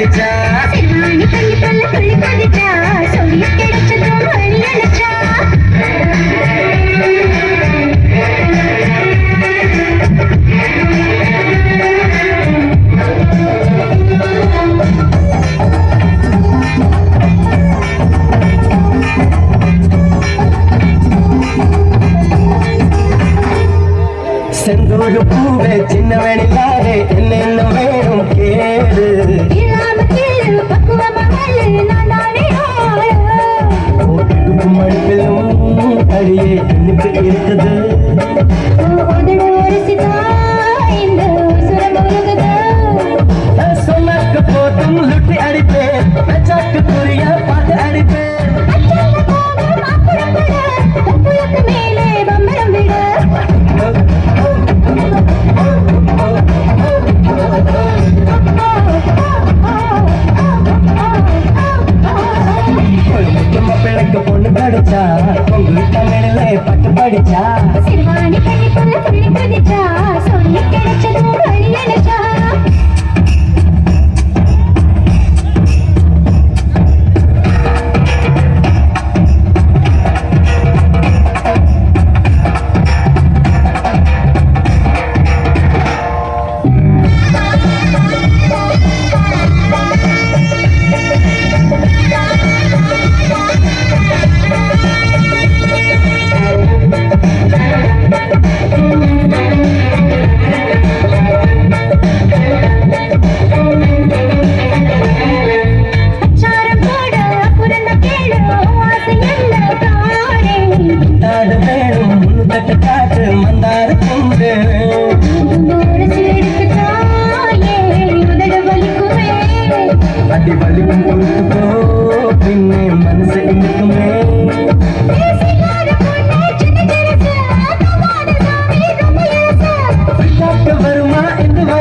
കടിച്ചാ செந்தூரு பூவே சின்னவனில்லாதே என்னென்ன வேணும் கேடு இருக்குது சொல்லாக்கு போட்டும் லுட்டி அடிப்பேன். மெச்சாக்கு புரிய கிடைச்சா உங்களுக்கு పట్టుబడిచా?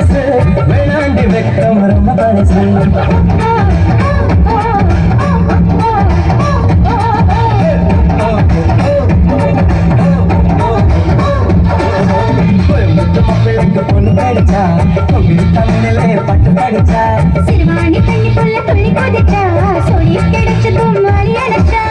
அரசு வெள்ளாண்டி வெட்டம் வரும் அரசு மக்களுக்கு பொண்ணு படிச்சா தமிழிலே பட்டு படிச்சா சிறுவாணி தண்ணிக்குள்ள துள்ளி கொதிச்சா சொல்லி கிடைச்சதும் மாறி அழைச்சா